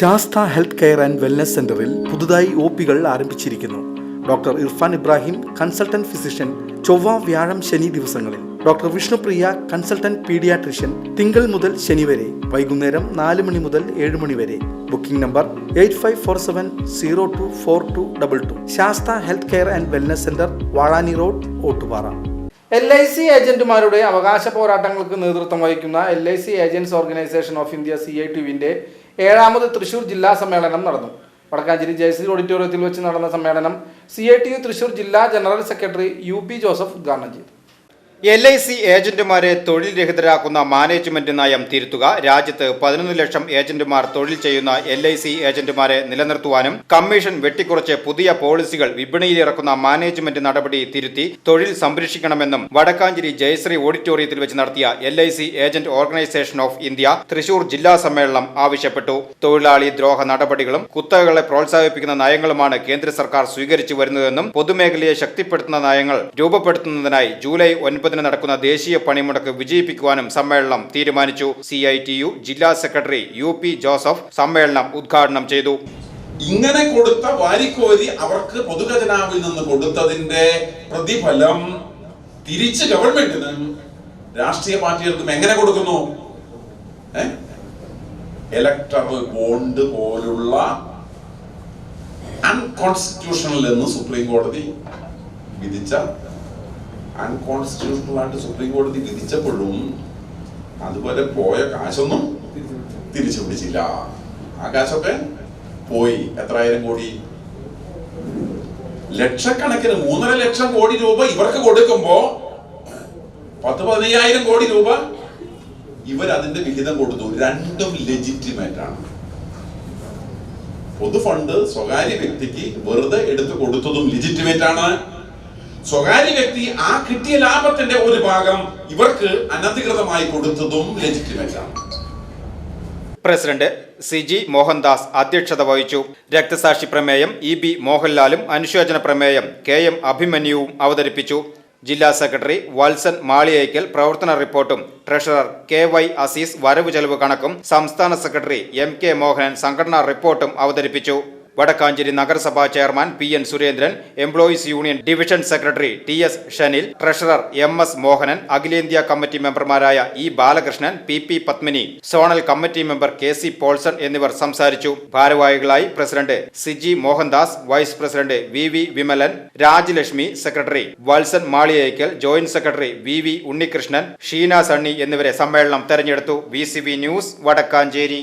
Sastha health care and wellness സെന്ററിൽ പുതുതായി O പികൾ ആരംഭിച്ചിരിക്കുന്നു. Doctor Irfan Ibrahim consultant physician ചൊവ്വ വ്യാഴം ശനി ദിവസങ്ങളിൽ. ഡോക്ടർ വിഷ്ണുപ്രിയ കൺസൾട്ടന്റ് പീഡിയാട്രിഷ്യൻ തിങ്കൾ മുതൽ ശനി വരെ വൈകുന്നേരം നാല് മണി മുതൽ ഏഴ് മണി വരെ. Booking number eight five four seven zero two four two double two. Sastha health care and wellness centre Vazhani road Ottupara. L I C ഏജന്റുമാരുടെ അവകാശ പോരാട്ടങ്ങൾക്ക് നേതൃത്വം വഹിക്കുന്ന L I C agents organisation of India C I ടിവിന്റെ ഏഴാമത് തൃശൂർ ജില്ലാ സമ്മേളനം നടന്നു. വടക്കാഞ്ചേരി ജയശ്രീ ഓഡിറ്റോറിയത്തിൽ വെച്ച് നടന്ന സമ്മേളനം C I T U Thrissur ജില്ലാ general secretary U P Joseph ഉദ്ഘാടനം ചെയ്തു. എൽ ഐ സി ഏജന്റുമാരെ തൊഴിൽ രഹിതരാക്കുന്ന മാനേജ്മെന്റ് നയം തിരുത്തുക രാജ്യത്ത് പതിനൊന്ന് ലക്ഷം ഏജന്റുമാർ തൊഴിൽ ചെയ്യുന്ന എൽ ഐ സി ഏജന്റുമാരെ നിലനിർത്തുവാനും കമ്മീഷൻ വെട്ടിക്കുറച്ച് പുതിയ പോളിസികൾ വിപണിയിലിറക്കുന്ന മാനേജ്മെന്റ് നടപടി തിരുത്തി തൊഴിൽ സംരക്ഷിക്കണമെന്നും വടക്കാഞ്ചേരി ജയശ്രീ ഓഡിറ്റോറിയത്തിൽ വെച്ച് നടത്തിയ L I C agent organisation of India Thrissur ജില്ലാ സമ്മേളനം ആവശ്യപ്പെട്ടു. തൊഴിലാളി ദ്രോഹ നടപടികളും കുത്തകകളെ പ്രോത്സാഹിപ്പിക്കുന്ന നയങ്ങളുമാണ് കേന്ദ്ര സർക്കാർ സ്വീകരിച്ചു വരുന്നതെന്നും പൊതുമേഖലയെ ശക്തിപ്പെടുത്തുന്ന നയങ്ങൾ രൂപപ്പെടുത്തുന്നതിനായി ജൂലൈ ഒൻപതിന് നടക്കുന്ന ദേശീയ പണിമുടക്ക് വിജയിപ്പിക്കുവാനും സമ്മേളനം തീരുമാനിച്ചു. സി ഐ ടി യു ജില്ലാ സെക്രട്ടറി യു പി ജോസഫ് സമ്മേളനം ഉദ്ഘാടനം ചെയ്തു. ഇങ്ങനെ കൊടുത്ത വാരിക്കോരി അവർക്ക് പൊതുഖജനാവിൽ നിന്ന് കൊടുത്തതിന്റെ പ്രതിഫലം തിരിച്ച് ഗവൺമെന്റിന് രാഷ്ട്രീയ പാർട്ടികൾക്കും എങ്ങനെ കൊടുക്കുന്നു? ഇലക്ടറൽ ബോണ്ട് പോലുള്ള അൺകോൺസ്റ്റിറ്റ്യൂഷണൽ എന്ന് സുപ്രീം കോടതി വിധിച്ച അൺകോൺസ്റ്റിറ്റ്യൂഷണൽ ആയിട്ട് സുപ്രീം കോടതി വിധിച്ചപ്പോഴും അതുപോലെ പോയ കാശൊന്നും തിരിച്ചു പിടിച്ചില്ല ആ കാശൊക്കെ പോയി. എത്രായിരം കോടി? ലക്ഷക്കണക്കിന് മൂന്നര ലക്ഷം കോടി രൂപ ഇവർക്ക് കൊടുക്കുമ്പോ പത്ത് പതിനയ്യായിരം കോടി രൂപ ഇവർ അതിന്റെ വിഹിതം കൊടുത്തു. രണ്ടും ലെജിറ്റിമേറ്റ് ആണ്. പൊതുഫണ്ട് സ്വകാര്യ വ്യക്തിക്ക് വെറുതെ എടുത്തു കൊടുത്തതും ലെജിറ്റിമേറ്റ് ആണ്. സ്വകാര്യ വ്യക്തി ആ കിട്ടിയ ലാഭത്തിന്റെ ഒരു ഭാഗം ഇവർക്ക് അനധികൃതമായി കൊടുത്തതും ലെജിറ്റിമേറ്റ് ആണ്. പ്രസിഡന്റ് സിജി മോഹൻദാസ് അധ്യക്ഷത വഹിച്ചു. രക്തസാക്ഷി പ്രമേയം ഇ ബി മോഹൻലാലും അനുശോചന പ്രമേയം കെ എം അഭിമന്യുവും അവതരിപ്പിച്ചു. ജില്ലാ സെക്രട്ടറി വത്സൻ മാളിയേക്കൽ പ്രവർത്തന റിപ്പോർട്ടും ട്രഷറർ കെ വൈ അസീസ് വരവ് ചെലവ് കണക്കും സംസ്ഥാന സെക്രട്ടറി എം കെ മോഹനൻ സംഘടനാ റിപ്പോർട്ടും അവതരിപ്പിച്ചു. വടക്കാഞ്ചേരി നഗരസഭാ chairman P N Surendran employees union division secretary T S Shanil treasurer M S Mohanan അഖിലേന്ത്യാ കമ്മിറ്റി മെമ്പർമാരായ E Balakrishnan P P Padmini zonal committee member K C Polson എന്നിവർ സംസാരിച്ചു. ഭാരവാഹികളായി president Siji Mohandas vice president V V Vimalan Rajalakshmi secretary Valsan Maliyekkal joint secretary V V Unnikrishnan Sheena Sunny എന്നിവരെ സമ്മേളനം തെരഞ്ഞെടുത്തു. V news Wadakkanchery.